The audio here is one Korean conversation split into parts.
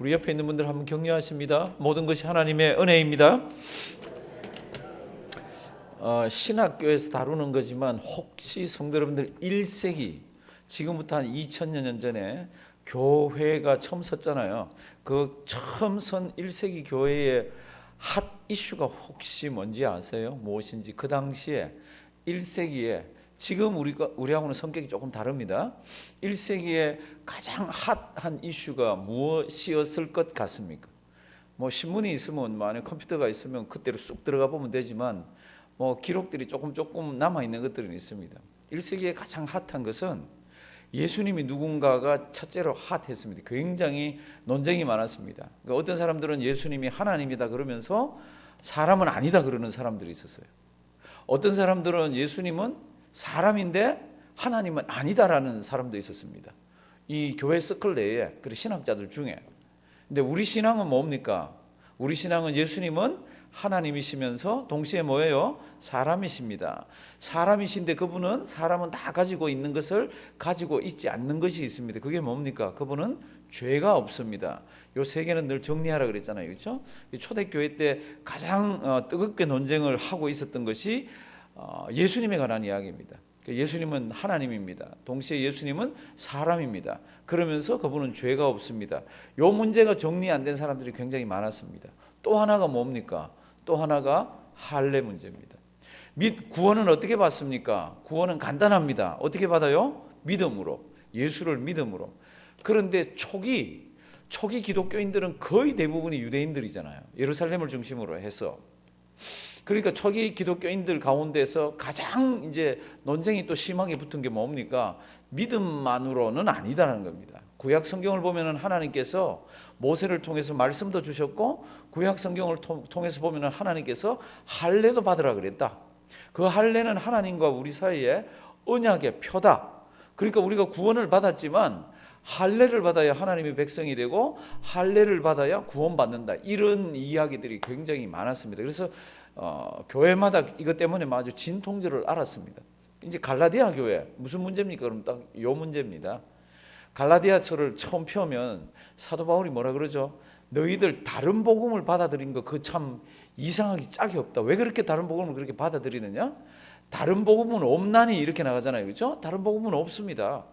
우리 옆에 있는 분들 한번 격려하십니다. 모든 것이 하나님의 은혜입니다. 어, 신학교에서 다루는 거지만 혹시 성도 여러분들 1세기 지금부터 한 2000년 전에 교회가 처음 섰잖아요. 그 처음 선 1세기 교회의 핫 이슈가 혹시 뭔지 아세요? 무엇인지 그 당시에 1세기에 지금 우리가 우리하고는 성격이 조금 다릅니다. 1세기에 가장 핫한 이슈가 무엇이었을 것 같습니까? 뭐 신문이 있으면 만약 컴퓨터가 있으면 그때로 쑥 들어가 보면 되지만 뭐 기록들이 조금 조금 남아 있는 것들은 있습니다. 1세기에 가장 핫한 것은 예수님이 누군가가 첫째로 핫했습니다. 굉장히 논쟁이 많았습니다. 그러니까 어떤 사람들은 예수님이 하나님이다 그러면서 사람은 아니다 그러는 사람들이 있었어요. 어떤 사람들은 예수님은 사람인데 하나님은 아니다라는 사람도 있었습니다. 이 교회 서클 내에 그 신학자들 중에. 근데 우리 신앙은 뭡니까? 우리 신앙은 예수님은 하나님이시면서 동시에 뭐예요? 사람이십니다. 사람이신데 그분은 사람은 다 가지고 있는 것을 가지고 있지 않는 것이 있습니다. 그게 뭡니까? 그분은 죄가 없습니다. 요 세 개는 늘 정리하라 그랬잖아요. 그렇죠? 초대교회 때 가장 어, 뜨겁게 논쟁을 하고 있었던 것이 어, 예수님에 관한 이야기입니다. 예수님은 하나님입니다. 동시에 예수님은 사람입니다. 그러면서 그분은 죄가 없습니다. 요 문제가 정리 안 된 사람들이 굉장히 많았습니다. 또 하나가 뭡니까? 또 하나가 할례 문제입니다. 및 구원은 어떻게 받습니까? 구원은 간단합니다. 어떻게 받아요? 믿음으로. 예수를 믿음으로. 그런데 초기 초기 기독교인들은 거의 대부분이 유대인들이잖아요. 예루살렘을 중심으로 해서. 그러니까 초기 기독교인들 가운데서 가장 이제 논쟁이 또 심하게 붙은 게 뭡니까? 믿음만으로는 아니다라는 겁니다. 구약 성경을 보면은 하나님께서 모세를 통해서 말씀도 주셨고 구약 성경을 통해서 보면은 하나님께서 할례도 받으라 그랬다. 그 할례는 하나님과 우리 사이에 언약의 표다. 그러니까 우리가 구원을 받았지만 할례를 받아야 하나님의 백성이 되고 할례를 받아야 구원받는다. 이런 이야기들이 굉장히 많았습니다. 그래서 어, 교회마다 이것 때문에 아주 진통제를 알았습니다. 이제 갈라디아 교회 무슨 문제입니까? 그럼 딱 요 문제입니다. 갈라디아서를 처음 펴면 사도 바울이 뭐라 그러죠? 너희들 다른 복음을 받아들인 거 그 참 이상하기 짝이 없다. 왜 그렇게 다른 복음을 그렇게 받아들이느냐? 다른 복음은 없나니 이렇게 나가잖아요. 그렇죠? 다른 복음은 없습니다.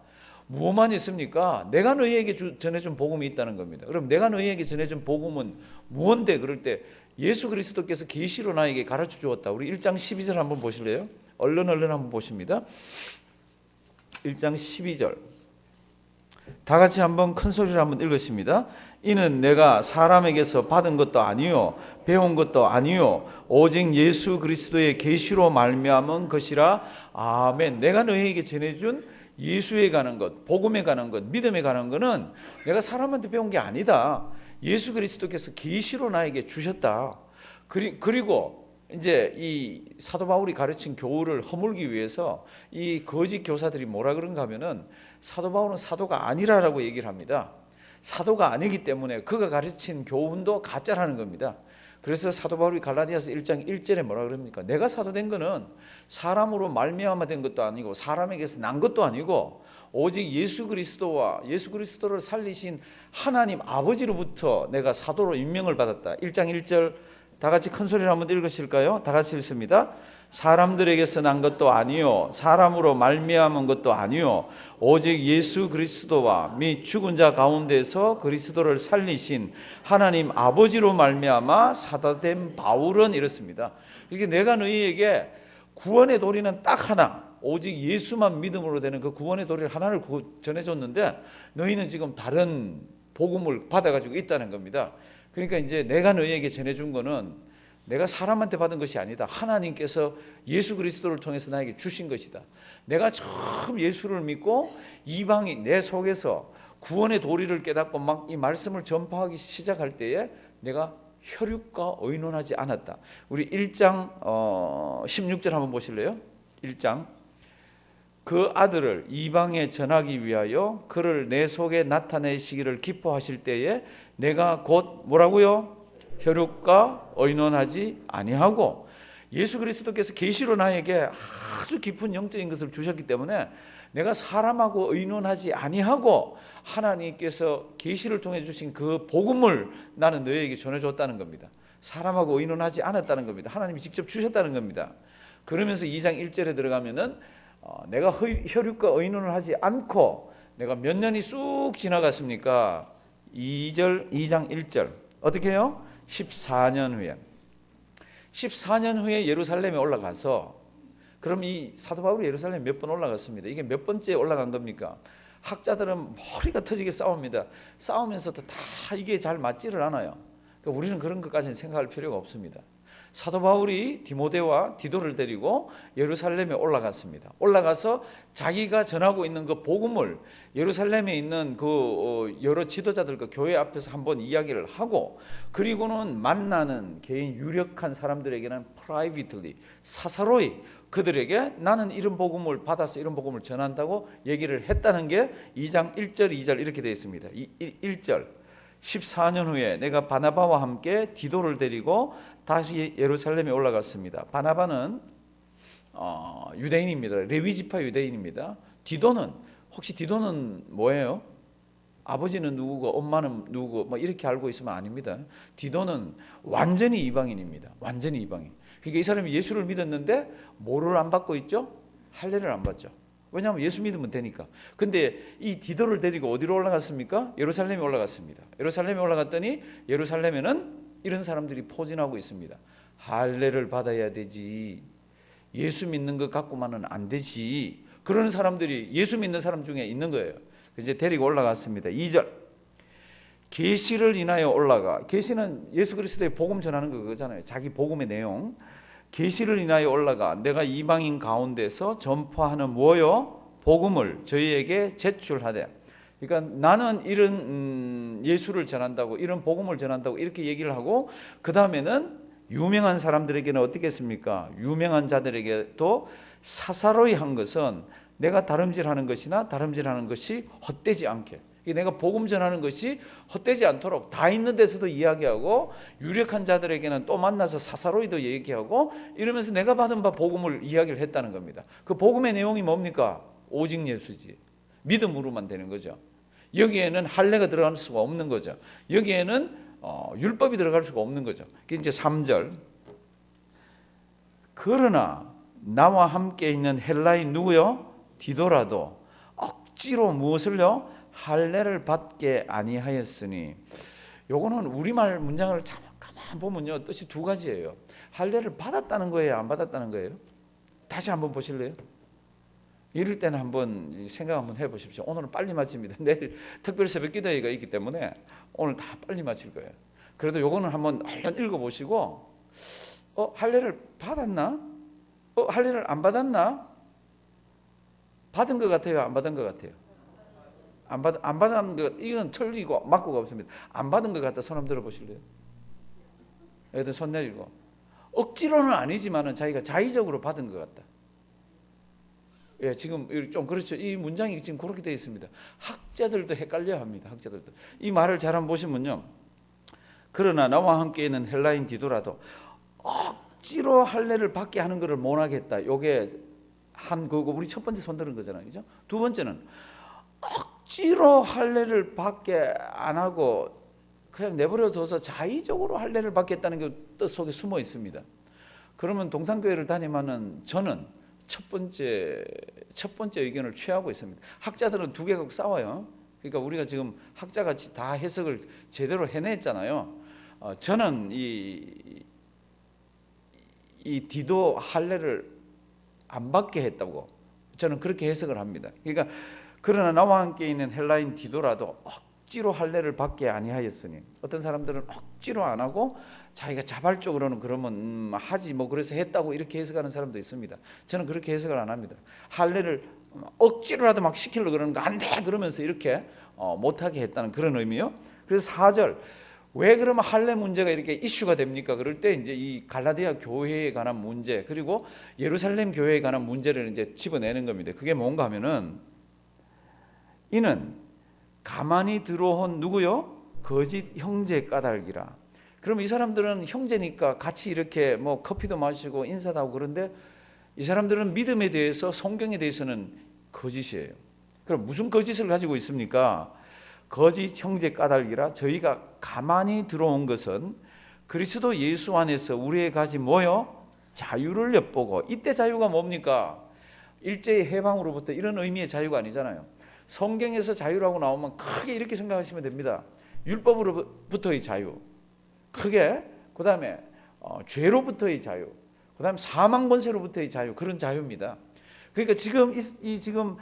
무엇만 있습니까? 내가 너희에게 전해준 복음이 있다는 겁니다. 그럼 내가 너희에게 전해준 복음은 무언데? 그럴 때 예수 그리스도께서 계시로 나에게 가르쳐 주었다. 우리 1장 12절 한번 보실래요? 얼른 얼른 한번 보십니다. 1장 12절. 다 같이 한번 큰 소리로 한번 읽으십니다. 이는 내가 사람에게서 받은 것도 아니요 배운 것도 아니요 오직 예수 그리스도의 계시로 말미암은 것이라 아멘. 내가 너희에게 전해준 예수에 관한 것, 복음에 관한 것, 믿음에 관한 것은 내가 사람한테 배운 게 아니다. 예수 그리스도께서 계시로 나에게 주셨다. 그리고 이제 이 사도 바울이 가르친 교훈을 허물기 위해서 이 거짓 교사들이 뭐라 그런가 하면은 사도 바울은 사도가 아니라라고 얘기를 합니다. 사도가 아니기 때문에 그가 가르친 교훈도 가짜라는 겁니다. 그래서 사도 바울이 갈라디아서 1장 1절에 뭐라 그럽니까? 내가 사도된 거는 사람으로 말미암아 된 것도 아니고 사람에게서 난 것도 아니고 오직 예수 그리스도와 예수 그리스도를 살리신 하나님 아버지로부터 내가 사도로 임명을 받았다. 1장 1절 다 같이 큰 소리로 한번 읽으실까요? 다 같이 읽습니다. 사람들에게서 난 것도 아니요 사람으로 말미암은 것도 아니요 오직 예수 그리스도와 및 죽은 자 가운데서 그리스도를 살리신 하나님 아버지로 말미암아 사다된 바울은 이렇습니다. 이게 내가 너희에게 구원의 도리는 딱 하나 오직 예수만 믿음으로 되는 그 구원의 도리를 하나를 전해줬는데 너희는 지금 다른 복음을 받아가지고 있다는 겁니다. 그러니까 이제 내가 너희에게 전해준 거는 내가 사람한테 받은 것이 아니다. 하나님께서 예수 그리스도를 통해서 나에게 주신 것이다. 내가 처음 예수를 믿고 이방이 내 속에서 구원의 도리를 깨닫고 막 이 말씀을 전파하기 시작할 때에 내가 혈육과 의논하지 않았다. 우리 1장 어 16절 한번 보실래요? 1장 그 아들을 이방에 전하기 위하여 그를 내 속에 나타내시기를 기뻐하실 때에 내가 곧 뭐라고요? 혈육과 의논하지 아니하고 예수 그리스도께서 계시로 나에게 아주 깊은 영적인 것을 주셨기 때문에 내가 사람하고 의논하지 아니하고 하나님께서 계시를 통해 주신 그 복음을 나는 너희에게 전해 줬다는 겁니다. 사람하고 의논하지 않았다는 겁니다. 하나님이 직접 주셨다는 겁니다. 그러면서 2장 1절에 들어가면은 어, 내가 허- 혈육과 의논을 하지 않고 내가 몇 년이 쑥 지나갔습니까? 2절 2장 1절 어떻게 해요? 14년 후에 14년 후에 예루살렘에 올라가서 그럼 이 사도 바울이 예루살렘 몇번 올라갔습니다. 이게 몇 번째 올라간 겁니까? 학자들은 머리가 터지게 싸웁니다. 싸우면서도 다 이게 잘 맞지를 않아요. 그러니까 우리는 그런 것까지는 생각할 필요가 없습니다. 사도 바울이 디모데와 디도를 데리고 예루살렘에 올라갔습니다. 올라가서 자기가 전하고 있는 그 복음을 예루살렘에 있는 그 어, 여러 지도자들과 교회 앞에서 한번 이야기를 하고 그리고는 만나는 개인 유력한 사람들에게는 privately 사사로이 그들에게 나는 이런 복음을 받아서 이런 복음을 전한다고 얘기를 했다는 게 2장 1절 2절 이렇게 되어 있습니다. 1절 14년 후에 내가 바나바와 함께 디도를 데리고 다시 예루살렘에 올라갔습니다. 바나바는 어, 유대인입니다. 레위 지파 유대인입니다. 디도는 혹시 디도는 뭐예요? 아버지는 누구고 엄마는 누구고 뭐 이렇게 알고 있으면 아닙니다. 디도는 완전히 이방인입니다. 완전히 이방인. 그러니까 이 사람이 예수를 믿었는데 뭐를 안 받고 있죠? 할례를 안 받죠. 왜냐하면 예수 믿으면 되니까. 근데 이 디도를 데리고 어디로 올라갔습니까? 예루살렘에 올라갔습니다. 예루살렘에 올라갔더니 예루살렘에는 이런 사람들이 포진하고 있습니다. 할례를 받아야 되지. 예수 믿는 것 갖고만은 안 되지. 그런 사람들이 예수 믿는 사람 중에 있는 거예요. 이제 데리고 올라갔습니다. 2절. 계시를 인하여 올라가. 계시는 예수 그리스도의 복음 전하는 거 그거잖아요. 자기 복음의 내용. 계시를 인하여 올라가 내가 이방인 가운데서 전파하는 뭐요? 복음을 저희에게 제출하되. 그러니까 나는 이런 음, 예수를 전한다고 이런 복음을 전한다고 이렇게 얘기를 하고 그 다음에는 유명한 사람들에게는 어떻게 했습니까? 유명한 자들에게도 사사로이 한 것은 내가 다름질하는 것이나 다름질하는 것이 헛되지 않게 내가 복음 전하는 것이 헛되지 않도록 다 있는 데서도 이야기하고 유력한 자들에게는 또 만나서 사사로이도 얘기하고 이러면서 내가 받은 바 복음을 이야기를 했다는 겁니다. 그 복음의 내용이 뭡니까? 오직 예수지. 믿음으로만 되는 거죠. 여기에는 할례가 들어갈 수가 없는 거죠. 여기에는 어, 율법이 들어갈 수가 없는 거죠. 이제 3절. 그러나 나와 함께 있는 헬라인 누구요? 디도라도 억지로 무엇을요? 할례를 받게 아니하였으니 요거는 우리말 문장을 참 가만 보면요 뜻이 두 가지예요. 할례를 받았다는 거예요, 안 받았다는 거예요? 다시 한번 보실래요? 이럴 때는 한번 생각 한번 해보십시오. 오늘은 빨리 마칩니다. 내일 특별 새벽 기도회가 있기 때문에 오늘 다 빨리 마칠 거예요. 그래도 요거는 한번 얼른 읽어보시고 어 할례를 받았나? 어 할례를 안 받았나? 받은 것 같아요, 안 받은 것 같아요? 안 받, 안 받은 것, 이건 틀리고 맞고가 없습니다. 안 받은 것 같다 손 한번 들어보실래요? 애들 손 내리고. 억지로는 아니지만은 자기가 자의적으로 받은 것 같다. 예, 지금 좀 그렇죠. 이 문장이 지금 그렇게 되어 있습니다. 학자들도 헷갈려 합니다. 학자들도. 이 말을 잘 한번 보시면요. 그러나 나와 함께 있는 헬라인 디도라도 억지로 할례를 받게 하는 것을 못 하겠다. 요게 한 그거 우리 첫 번째 손드는 거잖아요. 그죠? 두 번째는 억지로 할례를 받게 안 하고 그냥 내버려 둬서 자의적으로 할례를 받겠다는 게 뜻 속에 숨어 있습니다. 그러면 동산교회를 다니면은 저는 첫 번째 첫 번째 의견을 취하고 있습니다. 학자들은 두 개가 싸워요. 그러니까 우리가 지금 학자 같이 다 해석을 제대로 해냈잖아요. 어, 저는 이, 이 디도 할례를 안 받게 했다고 저는 그렇게 해석을 합니다. 그러니까 그러나 나와 함께 있는 헬라인 디도라도 억지로 할례를 받게 아니하였으니 어떤 사람들은 억지로 안 하고 자기가 자발적으로는 그러면 음, 하지 뭐 그래서 했다고 이렇게 해석하는 사람도 있습니다. 저는 그렇게 해석을 안 합니다. 할례를 억지로라도 막 시키려고 그러는 거 안 돼 그러면서 이렇게 어, 못하게 했다는 그런 의미요. 그래서 4절 왜 그러면 할례 문제가 이렇게 이슈가 됩니까? 그럴 때 이제 이 갈라디아 교회에 관한 문제 그리고 예루살렘 교회에 관한 문제를 이제 집어내는 겁니다. 그게 뭔가 하면은 이는 가만히 들어온 누구요? 거짓 형제 까닭이라. 그럼 이 사람들은 형제니까 같이 이렇게 뭐 커피도 마시고 인사도 하고 그런데 이 사람들은 믿음에 대해서 성경에 대해서는 거짓이에요. 그럼 무슨 거짓을 가지고 있습니까? 거짓 형제 까닭이라 저희가 가만히 들어온 것은 그리스도 예수 안에서 우리의 가진 뭐요? 자유를 엿보고 이때 자유가 뭡니까? 일제의 해방으로부터 이런 의미의 자유가 아니잖아요. 성경에서 자유라고 나오면 크게 이렇게 생각하시면 됩니다. 율법으로부터의 자유, 크게 그 다음에 어, 죄로부터의 자유, 그 다음에 사망 권세로부터의 자유 그런 자유입니다. 그러니까 지금 이, 이 지금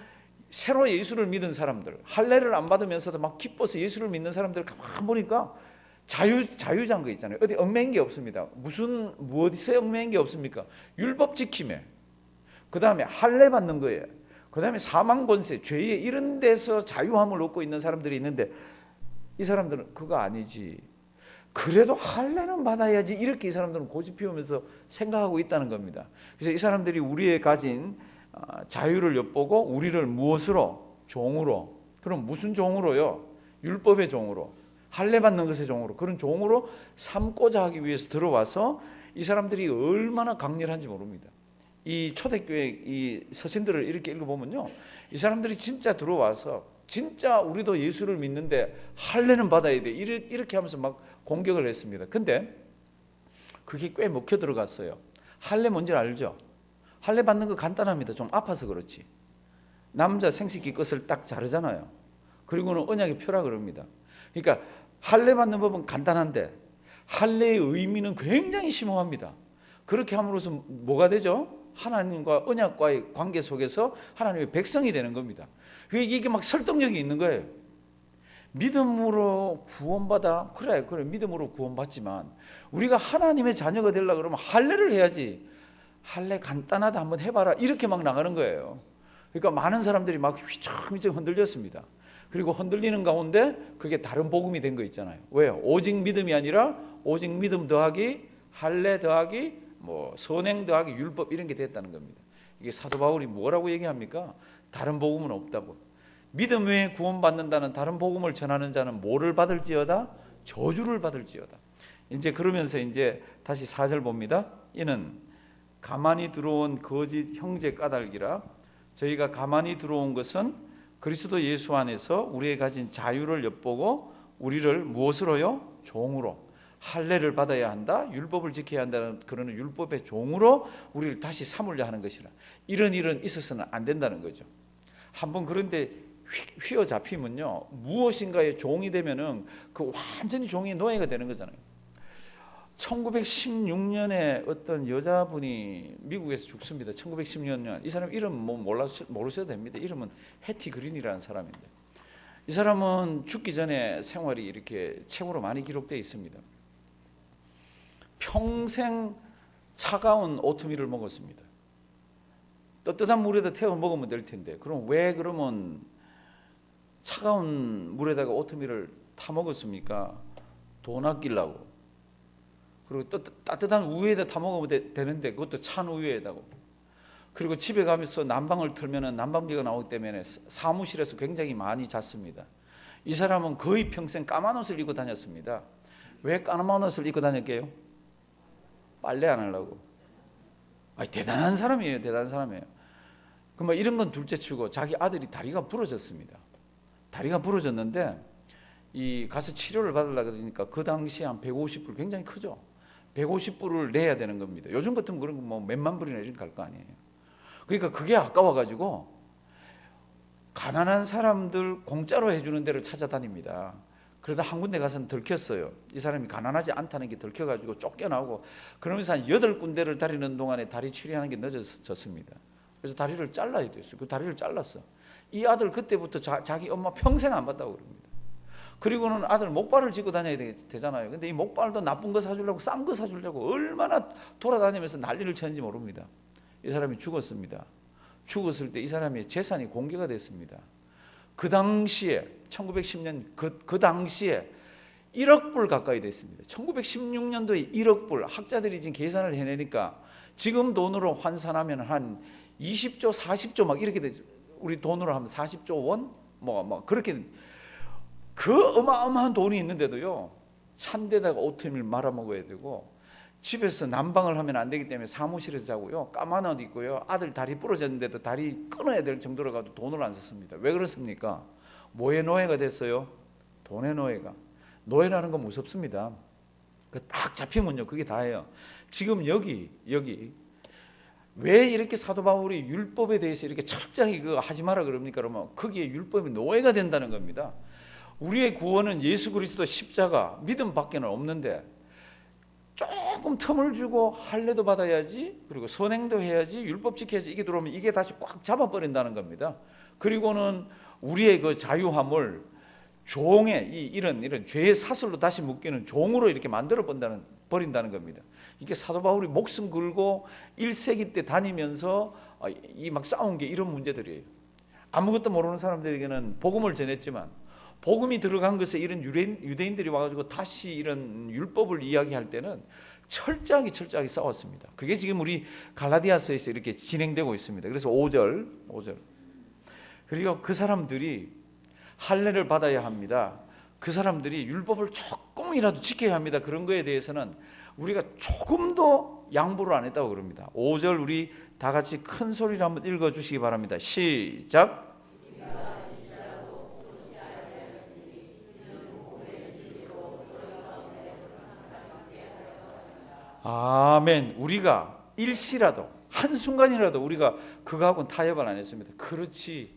새로 예수를 믿은 사람들 할례를 안 받으면서도 막 기뻐서 예수를 믿는 사람들 가만 보니까 자유 자유장 거 있잖아요. 어디 얽매인 게 없습니다. 무슨 무엇에 얽매인 게 없습니까? 율법 지킴에 그 다음에 할례 받는 거예요. 그 다음에 사망 권세, 죄에 이런 데서 자유함을 얻고 있는 사람들이 있는데 이 사람들은 그거 아니지. 그래도 할례는 받아야지 이렇게 이 사람들은 고집 피우면서 생각하고 있다는 겁니다. 그래서 이 사람들이 우리의 가진 아, 자유를 엿보고 우리를 무엇으로 종으로 그럼 무슨 종으로요? 율법의 종으로 할례 받는 것의 종으로 그런 종으로 삼고자 하기 위해서 들어와서 이 사람들이 얼마나 강렬한지 모릅니다. 이 초대교회 이 서신들을 이렇게 읽어보면요, 이 사람들이 진짜 들어와서 진짜 우리도 예수를 믿는데 할례는 받아야 돼 이렇게 하면서 막 공격을 했습니다. 근데 그게 꽤 먹혀 들어갔어요. 할례 뭔지 알죠? 할례 받는 거 간단합니다. 좀 아파서 그렇지. 남자 생식기 끝을 딱 자르잖아요. 그리고는 언약의 표라 그럽니다. 그러니까 할례 받는 법은 간단한데 할례의 의미는 굉장히 심오합니다. 그렇게 함으로써 뭐가 되죠? 하나님과 언약과의 관계 속에서 하나님의 백성이 되는 겁니다. 이게 막 설득력이 있는 거예요. 믿음으로 구원받아 그래 그래 믿음으로 구원받지만 우리가 하나님의 자녀가 되려 그러면 할례를 해야지 할례 간단하다 한번 해봐라 이렇게 막 나가는 거예요. 그러니까 많은 사람들이 막 휘청휘청 흔들렸습니다. 그리고 흔들리는 가운데 그게 다른 복음이 된 거 있잖아요. 왜요? 오직 믿음이 아니라 오직 믿음 더하기 할례 더하기 뭐 선행 더하기 율법 이런 게 됐다는 겁니다. 이게 사도 바울이 뭐라고 얘기합니까? 다른 복음은 없다고. 믿음 외에 구원받는다는 다른 복음을 전하는 자는 뭐를 받을지어다? 저주를 받을지어다. 이제 그러면서 이제 다시 사절 봅니다. 이는 가만히 들어온 거짓 형제 까닭이라 저희가 가만히 들어온 것은 그리스도 예수 안에서 우리의 가진 자유를 엿보고 우리를 무엇으로요? 종으로 할례를 받아야 한다. 율법을 지켜야 한다는 그런 율법의 종으로 우리를 다시 삼으려 하는 것이라. 이런 일은 있어서는 안 된다는 거죠. 한번 그런데 휘어 잡히면요 무엇인가의 종이 되면은 그 완전히 종이 노예가 되는 거잖아요. 1916년에 어떤 여자분이 미국에서 죽습니다. 1916년 이 사람 이름 뭐 몰라 모르셔도 됩니다. 이름은 해티 그린이라는 사람인데 이 사람은 죽기 전에 생활이 이렇게 책으로 많이 기록되어 있습니다. 평생 차가운 오트밀을 먹었습니다. 뜨뜻한 물에다 태워 먹으면 될 텐데 그럼 왜 그러면 차가운 물에다가 오트밀을 타 먹었습니까? 돈 아끼려고. 그리고 또 따뜻한 우유에다 타 먹으면 되, 는데 그것도 찬 우유에다가. 그리고 집에 가면서 난방을 틀면은 난방비가 나오기 때문에 사무실에서 굉장히 많이 잤습니다. 이 사람은 거의 평생 까만 옷을 입고 다녔습니다. 왜 까만 옷을 입고 다녔게요? 빨래 안 하려고. 아 대단한 사람이에요. 대단한 사람이에요. 그럼 뭐 이런 건 둘째 치고 자기 아들이 다리가 부러졌습니다. 다리가 부러졌는데 이 가서 치료를 받으려고 그러니까 그 당시에 한 150불 굉장히 크죠. 150불을 내야 되는 겁니다. 요즘 같으면 그런 거 뭐 몇만 불이나 이런 갈거 아니에요. 그러니까 그게 아까워 가지고 가난한 사람들 공짜로 해주는 데를 찾아다닙니다. 그러다 한 군데 가서는 들켰어요. 이 사람이 가난하지 않다는 게 들켜가지고 쫓겨나고 그러면서 한 여덟 군데를 다니는 동안에 다리 치료하는 게 늦어졌습니다. 그래서 다리를 잘라야 됐어요. 그 다리를 잘랐어. 이 아들 그때부터 자, 기 엄마 평생 안 봤다고 그럽니다. 그리고는 아들 목발을 짚고 다녀야 되, 잖아요 근데 이 목발도 나쁜 거 사주려고 싼 거 사주려고 얼마나 돌아다니면서 난리를 쳤는지 모릅니다. 이 사람이 죽었습니다. 죽었을 때 이 사람의 재산이 공개가 됐습니다. 그 당시에 1910년 그, 그 당시에 1억 불 가까이 됐습니다. 1916년도에 1억 불 학자들이 지금 계산을 해내니까 지금 돈으로 환산하면 한 20조, 40조 막 이렇게 되죠. 우리 돈으로 하면 40조 원? 뭐, 뭐, 그렇게 그 어마어마한 돈이 있는데도요, 찬 데다가 오트밀 말아 먹어야 되고, 집에서 난방을 하면 안 되기 때문에 사무실에서 자고요. 까만 옷 입고요. 아들 다리 부러졌는데도 다리 끊어야 될 정도로 가도 돈을 안 썼습니다. 왜 그렇습니까? 뭐의 노예가 됐어요? 돈의 노예가. 노예라는 건 무섭습니다. 그딱 잡히면요. 그게 다예요. 지금 여기 여기 왜 이렇게 사도 바울이 율법에 대해서 이렇게 철저하게 그 하지 마라 그럽니까? 그러면 거기에 율법이 노예가 된다는 겁니다. 우리의 구원은 예수 그리스도 십자가 믿음밖에는 없는데 조금 틈을 주고 할례도 받아야지 그리고 선행도 해야지 율법 지켜야지 이게 들어오면 이게 다시 꽉 잡아버린다는 겁니다. 그리고는 우리의 그 자유함을 종의 이 이런 이런 죄의 사슬로 다시 묶이는 종으로 이렇게 만들어 본다는 버린다는 겁니다. 이게 사도 바울이 목숨 걸고 1세기 때 다니면서 아, 이막 싸운 게 이런 문제들이에요. 아무것도 모르는 사람들에게는 복음을 전했지만 복음이 들어간 것에 이런 유대인, 유대인 들이 와가지고 다시 이런 율법을 이야기할 때는 철저하게 철저하게 싸웠습니다. 그게 지금 우리 갈라디아서에서 이렇게 진행되고 있습니다. 그래서 5절, 5절. 그리고 그 사람들이 할례를 받아야 합니다. 그 사람들이 율법을 조금이라도 지켜야 합니다. 그런 거에 대해서는 우리가 조금도 양보를 안 했다고 그럽니다. 5절 우리 다 같이 큰 소리로 한번 읽어 주시기 바랍니다. 시작. 아멘. 우리가 일시라도 한순간이라도 우리가 그거하고는 타협을 안 했습니다. 그렇지.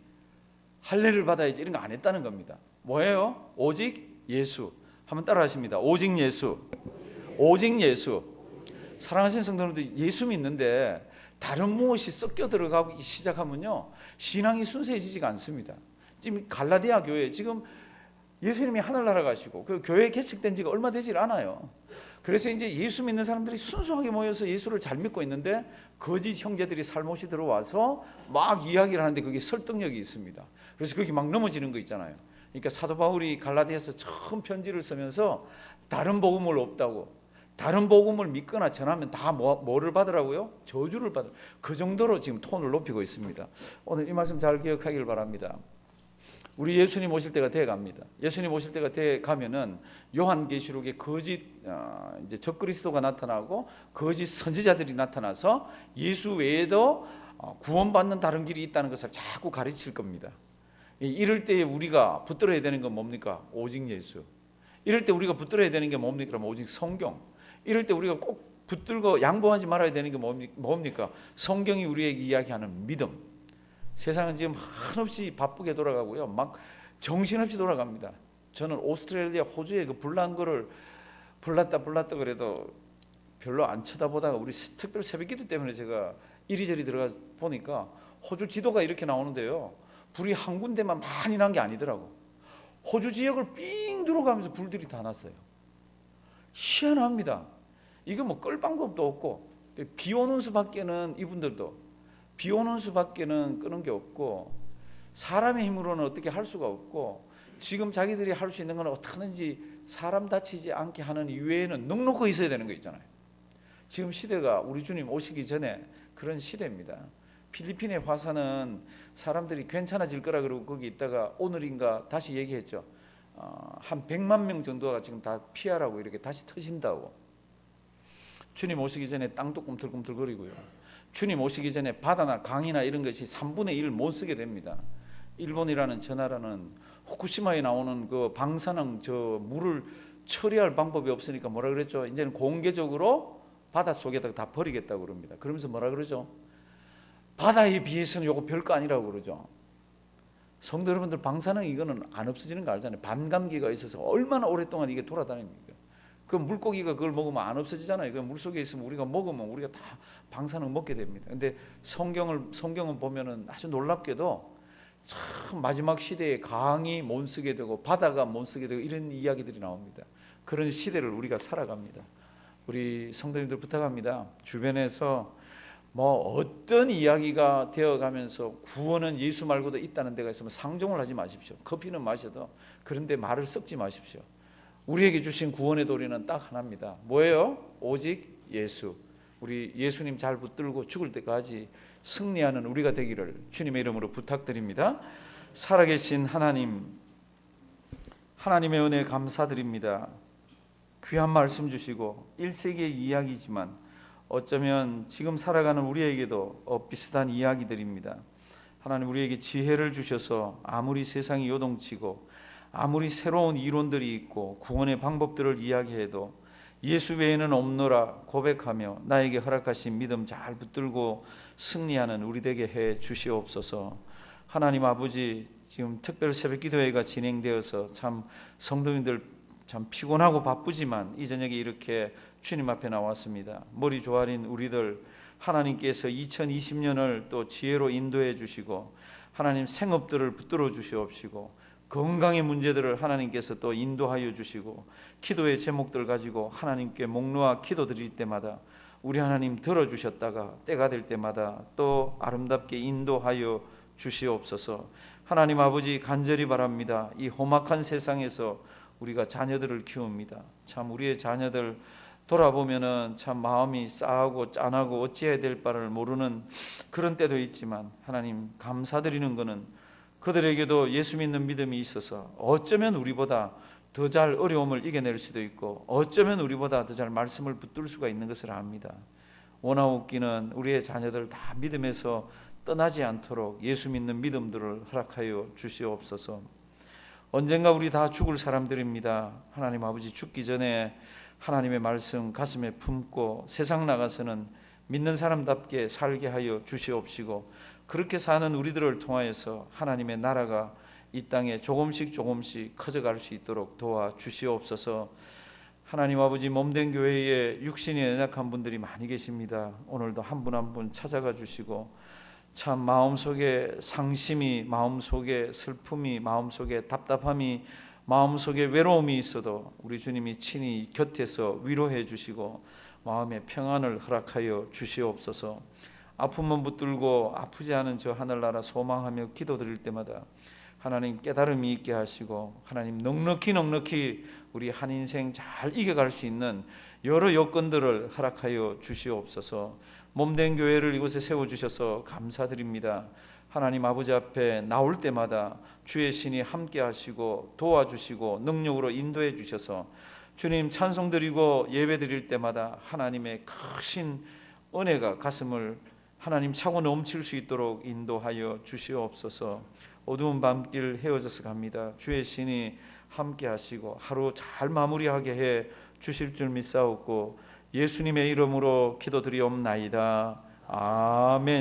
할례를 받아야지 이런 거 안 했다는 겁니다. 뭐예요? 오직 예수. 한번 따라 하십니다. 오직 예수. 오직 예수. 사랑하시는 성도님들 예수 믿는데 다른 무엇이 섞여 들어가기 시작하면요. 신앙이 순수해지지가 않습니다. 지금 갈라디아 교회 지금 예수님이 하늘 날아가시고 그 교회 개척된 지가 얼마 되질 않아요. 그래서 이제 예수 믿는 사람들이 순수하게 모여서 예수를 잘 믿고 있는데 거짓 형제들이 살못이 들어와서 막 이야기를 하는데 그게 설득력이 있습니다. 그래서 거기 막 넘어지는 거 있잖아요. 그러니까 사도 바울이 갈라디아서 처음 편지를 쓰면서 다른 복음을 없다고 다른 복음을 믿거나 전하면 다 뭐, 뭐를 받으라고요? 저주를 받을 그 정도로 지금 톤을 높이고 있습니다. 오늘 이 말씀 잘 기억하길 바랍니다. 우리 예수님 오실 때가 돼 갑니다. 예수님 오실 때가 돼 가면은 요한계시록에 거짓 어, 이제 적그리스도가 나타나고 거짓 선지자들이 나타나서 예수 외에도 어, 구원받는 다른 길이 있다는 것을 자꾸 가르칠 겁니다. 이럴 때 우리가 붙들어야 되는 건 뭡니까? 오직 예수. 이럴 때 우리가 붙들어야 되는 게 뭡니까? 그럼 오직 성경. 이럴 때 우리가 꼭 붙들고 양보하지 말아야 되는 게 뭡니까? 성경이 우리에게 이야기하는 믿음. 세상은 지금 한없이 바쁘게 돌아가고요. 막 정신없이 돌아갑니다. 저는 오스트레일리아 호주에 그 불난 거를 불났다 불났다 그래도 별로 안 쳐다보다가 우리 특별 새벽기도 때문에 제가 이리저리 들어가 보니까 호주 지도가 이렇게 나오는데요. 불이 한 군데만 많이 난 게 아니더라고. 호주 지역을 삥 들어가면서 불들이 다 났어요. 희한합니다. 이거 뭐 끌 방법도 없고 비 오는 수밖에는 이분들도 비 오는 수밖에는 끄는 게 없고 사람의 힘으로는 어떻게 할 수가 없고 지금 자기들이 할 수 있는 건 어떻게든지 사람 다치지 않게 하는 이외에는 넉넉히 있어야 되는 거 있잖아요. 지금 시대가 우리 주님 오시기 전에 그런 시대입니다. 필리핀의 화산은 사람들이 괜찮아질 거라 그러고 거기 있다가 오늘인가 다시 얘기했죠. 어, 한 100만 명 정도가 지금 다 피하라고 이렇게 다시 터진다고. 주님 오시기 전에 땅도 꿈틀꿈틀거리고요. 주님 오시기 전에 바다나 강이나 이런 것이 3분의 1을 못 쓰게 됩니다. 일본이라는 저 나라는 후쿠시마에 나오는 그 방사능 저 물을 처리할 방법이 없으니까 뭐라 그랬죠? 이제는 공개적으로 바다 속에다가 다 버리겠다고 그럽니다. 그러면서 뭐라 그러죠? 바다에 비해서는 요거 별거 아니라고 그러죠. 성도 여러분들 방사능 이거는 안 없어지는 거 알잖아요. 반감기가 있어서 얼마나 오랫동안 이게 돌아다닙니까? 그 물고기가 그걸 먹으면 안 없어지잖아요. 그 물속에 있으면 우리가 먹으면 우리가 다 방사능 먹게 됩니다. 근데 성경을 성경은 보면은 아주 놀랍게도 참 마지막 시대에 강이 못 쓰게 되고 바다가 못 쓰게 되고 이런 이야기들이 나옵니다. 그런 시대를 우리가 살아갑니다. 우리 성도님들 부탁합니다. 주변에서 뭐 어떤 이야기가 되어가면서 구원은 예수 말고도 있다는 데가 있으면 상종을 하지 마십시오. 커피는 마셔도 그런데 말을 섞지 마십시오. 우리에게 주신 구원의 도리는 딱 하나입니다. 뭐예요? 오직 예수. 우리 예수님 잘 붙들고 죽을 때까지 승리하는 우리가 되기를 주님의 이름으로 부탁드립니다. 살아계신 하나님, 하나님의 은혜 감사드립니다. 귀한 말씀 주시고 1세기의 이야기지만 어쩌면 지금 살아가는 우리에게도 어, 비슷한 이야기들입니다. 하나님 우리에게 지혜를 주셔서 아무리 세상이 요동치고 아무리 새로운 이론들이 있고 구원의 방법들을 이야기해도 예수 외에는 없노라 고백하며 나에게 허락하신 믿음 잘 붙들고 승리하는 우리 되게 해 주시옵소서. 하나님 아버지 지금 특별 새벽 기도회가 진행되어서 참 성도님들 참 피곤하고 바쁘지만 이 저녁에 이렇게 주님 앞에 나왔습니다. 머리 조아린 우리들 하나님께서 2020년을 또 지혜로 인도해 주시고 하나님 생업들을 붙들어 주시옵시고 건강의 문제들을 하나님께서 또 인도하여 주시고 기도의 제목들 가지고 하나님께 목놓아 기도 드릴 때마다 우리 하나님 들어 주셨다가 때가 될 때마다 또 아름답게 인도하여 주시옵소서. 하나님 아버지 간절히 바랍니다. 이 험악한 세상에서 우리가 자녀들을 키웁니다. 참 우리의 자녀들 돌아보면은 참 마음이 싸하고 짠하고 어찌해야 될 바를 모르는 그런 때도 있지만 하나님 감사드리는 것은 그들에게도 예수 믿는 믿음이 있어서 어쩌면 우리보다 더 잘 어려움을 이겨낼 수도 있고 어쩌면 우리보다 더 잘 말씀을 붙들 수가 있는 것을 압니다. 원하옵기는 우리의 자녀들 다 믿음에서 떠나지 않도록 예수 믿는 믿음들을 허락하여 주시옵소서. 언젠가 우리 다 죽을 사람들입니다. 하나님 아버지 죽기 전에 하나님의 말씀 가슴에 품고 세상 나가서는 믿는 사람답게 살게 하여 주시옵시고 그렇게 사는 우리들을 통하여서 하나님의 나라가 이 땅에 조금씩 조금씩 커져갈 수 있도록 도와 주시옵소서. 하나님 아버지 몸된 교회에 육신이 연약한 분들이 많이 계십니다. 오늘도 한 분 한 분 찾아가 주시고 참 마음속에 상심이 마음속에 슬픔이 마음속에 답답함이 마음속에 외로움이 있어도 우리 주님이 친히 곁에서 위로해 주시고 마음의 평안을 허락하여 주시옵소서. 아픔은 붙들고 아프지 않은 저 하늘나라 소망하며 기도드릴 때마다 하나님 깨달음이 있게 하시고 하나님 넉넉히 넉넉히 우리 한 인생 잘 이겨갈 수 있는 여러 여건들을 허락하여 주시옵소서. 몸된 교회를 이곳에 세워 주셔서 감사드립니다. 하나님 아버지 앞에 나올 때마다 주의 신이 함께 하시고 도와주시고 능력으로 인도해 주셔서 주님 찬송 드리고 예배 드릴 때마다 하나님의 크신 은혜가 가슴을 하나님 차고 넘칠 수 있도록 인도하여 주시옵소서. 어두운 밤길 헤어져서 갑니다. 주의 신이 함께 하시고 하루 잘 마무리하게 해 주실 줄 믿사옵고 예수님의 이름으로 기도드리옵나이다. 아멘.